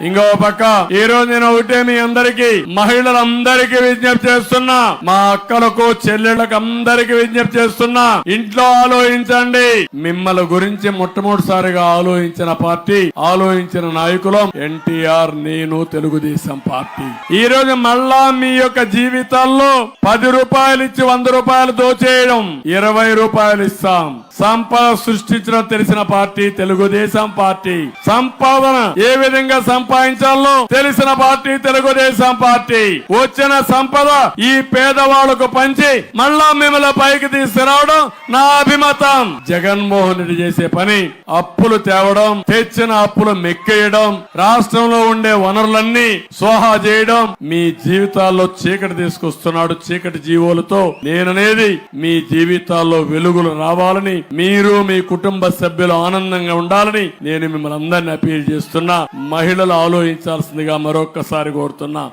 ఇంకో పక్క ఈ రోజు నేను ఒకటే మీ అందరికి మహిళలందరికీ విజ్ఞప్తి చేస్తున్నా. మా అక్కలకు చెల్లెళ్ళకు అందరికి విజ్ఞప్తి చేస్తున్నా. ఇంట్లో ఆలోచించండి. మిమ్మల్ని గురించి మొట్టమొదటిసారిగా ఆలోచించిన పార్టీ ఆలోచించిన నాయకులం ఎన్టీఆర్ నేను తెలుగుదేశం పార్టీ. ఈ రోజు మళ్ళా మీ యొక్క జీవితాల్లో పది రూపాయలు ఇచ్చి వంద రూపాయలు దోచేయడం ఇరవై రూపాయలు ఇస్తాం. సంపద సృష్టించడం తెలిసిన పార్టీ తెలుగుదేశం పార్టీ. సంపాదన ఏ విధంగా సంపాదించాలో తెలిసిన పార్టీ తెలుగుదేశం పార్టీ. వచ్చిన సంపద ఈ పేదవాళ్ళకు పంచి మళ్ళా మిమ్మల్ని పైకి తీసుకురావడం నా అభిమతం. జగన్మోహన్ రెడ్డి చేసే పని అప్పులు తేవడం తెచ్చిన అప్పులు మెక్కేయడం రాష్ట్రంలో ఉండే వనరులన్నీ సోహా చేయడం. మీ జీవితాల్లో చీకటి తీసుకొస్తున్నాడు చీకటి జీవోలతో. నేననేది మీ జీవితాల్లో వెలుగులు రావాలని మీరు మీ కుటుంబ సభ్యులు ఆనందంగా ఉండాలని నేను మిమ్మల్ని అందరినీ అపీల్ చేస్తున్నా. మహిళలు ఆలోచించాల్సిందిగా మరొక్కసారి కోరుతున్నా.